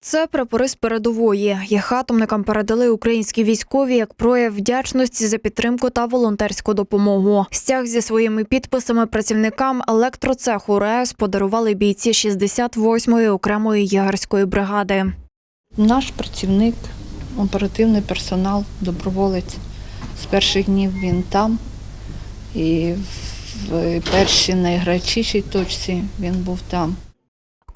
Це прапори з передової. Їх атомникам передали українські військові як прояв вдячності за підтримку та волонтерську допомогу. Стяг зі своїми підписами працівникам електроцеху РЕС подарували бійці 68-ї окремої ягерської бригади. Наш працівник, оперативний персонал, доброволець. З перших днів він там. І в першій найгарячішій точці він був там.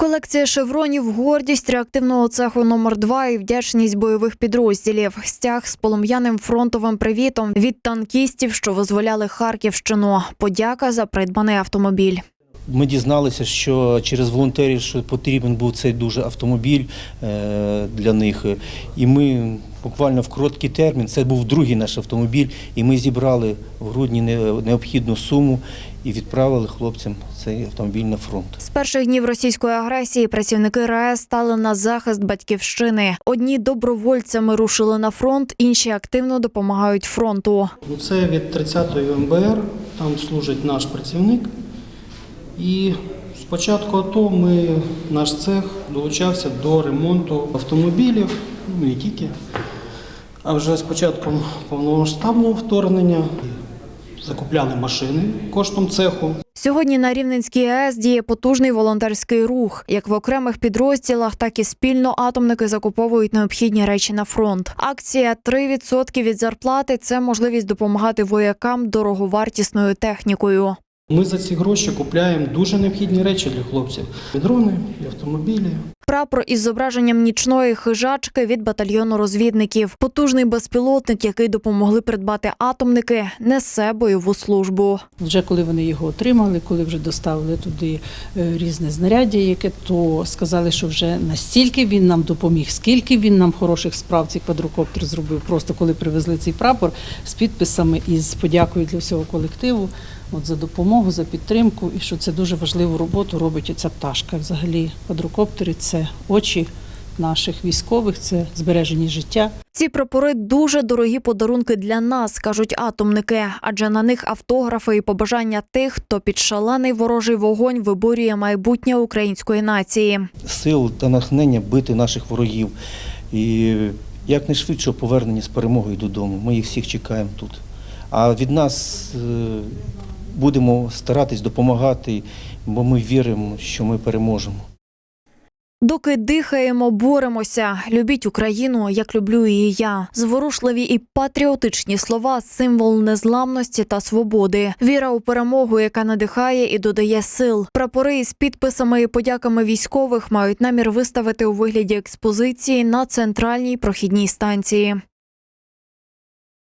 Колекція шевронів, гордість реактивного цеху номер 2 і вдячність бойових підрозділів. Стяг з полум'яним фронтовим привітом від танкістів, що визволяли Харківщину. Подяка за придбаний автомобіль. Ми дізналися, що через волонтерів що потрібен був цей дуже автомобіль е, для них. І ми буквально в короткий термін, це був другий наш автомобіль, і ми зібрали в грудні необхідну суму і відправили хлопцям цей автомобіль на фронт. З перших днів російської агресії працівники РАЕС стали на захист батьківщини. Одні добровольцями рушили на фронт, інші активно допомагають фронту. Ну, Це від 30-ї МБР, там служить наш працівник. І з початку АТО ми, наш цех долучався до ремонту автомобілів, ну не тільки. А вже з початком повномасштабного вторгнення закупляли машини коштом цеху. Сьогодні на Рівненській АЕС діє потужний волонтерський рух. Як в окремих підрозділах, так і спільно атомники закуповують необхідні речі на фронт. Акція «3% від зарплати це можливість допомагати воякам дороговартісною технікою. Ми за ці гроші купляємо дуже необхідні речі для хлопців: і дрони, і автомобілі. Прапор із зображенням нічної хижачки від батальйону розвідників. Потужний безпілотник, який допомогли придбати атомники, несе бойову службу. Вже коли вони його отримали, коли вже доставили туди е, різне знаряддя, яке то сказали, що вже настільки він нам допоміг, скільки він нам хороших справ цей квадрокоптер зробив. Просто коли привезли цей прапор з підписами і з подякою для всього колективу. От за допомогу, за підтримку, і що це дуже важливу роботу робить ця пташка. Взагалі, квадрокоптери це очі наших військових, це збережені життя. Ці прапори дуже дорогі подарунки для нас, кажуть атомники, адже на них автографи і побажання тих, хто під шалений ворожий вогонь виборює майбутнє української нації. Сил та натхнення бити наших ворогів. І якнайшвидшого повернення з перемогою додому. Ми їх всіх чекаємо тут. А від нас е, будемо старатись допомагати, бо ми віримо, що ми переможемо. Доки дихаємо, боремося. Любіть Україну, як люблю її я. Зворушливі і патріотичні слова символ незламності та свободи. Віра у перемогу, яка надихає і додає сил. Прапори із підписами і подяками військових мають намір виставити у вигляді експозиції на центральній прохідній станції.